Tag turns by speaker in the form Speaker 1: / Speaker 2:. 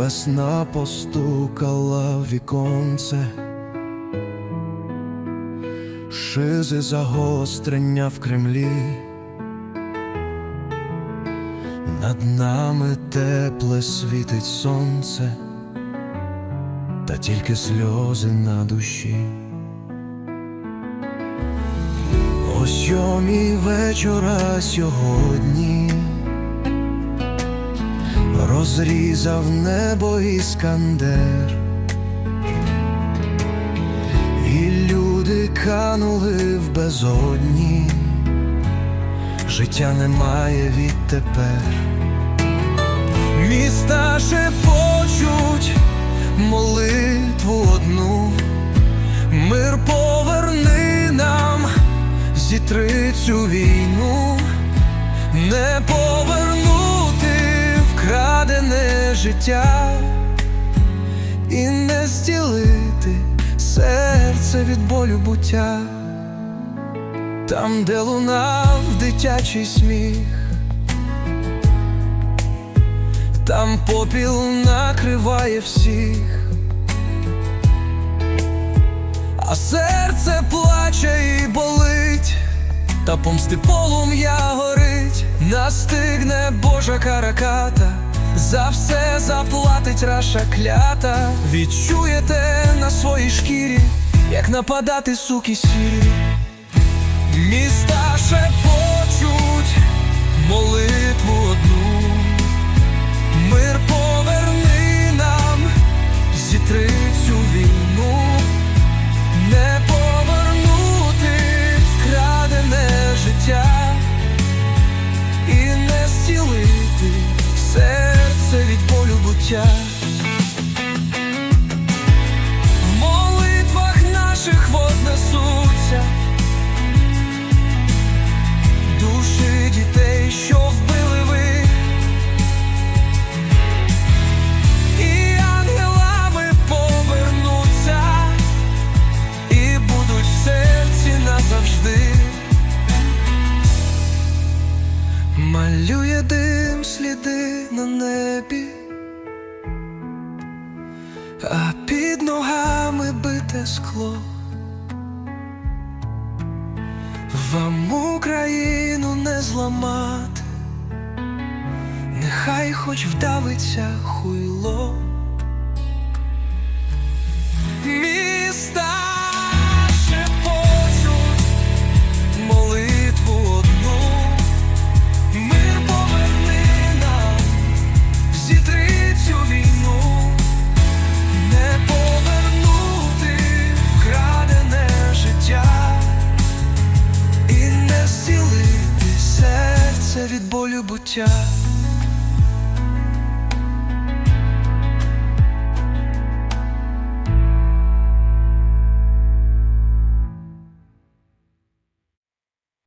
Speaker 1: Весна постукала в віконце, шизи загострення в Кремлі, над нами тепле світить сонце, та тільки сльози на душі. О сьомій вечора сьогодні розрізав небо іскандер, і люди канули в безодні, життя немає відтепер. Міста шепочуть молитву одну, мир поверни нам, зітри цю війну, не повернути вкрадене життя. І не стілити серце від болю буття, там, де лунав дитячий сміх. Там попіл накриває всіх, а серце плаче і болить, та помсти полум'я горить, настигне Божа караката, за все заплатить раша клята. Відчуєте на своїй шкірі, як нападати суки сірі, міста шепочуть буття. В молитвах наших вознесуться душі дітей, що вбили ви. І ангелами повернуться, і будуть серці назавжди. Малює дим сліди на небі, а під ногами бите скло. Вам Україну не зламати. Нехай хоч вдавиться хуйло Міста від болю буття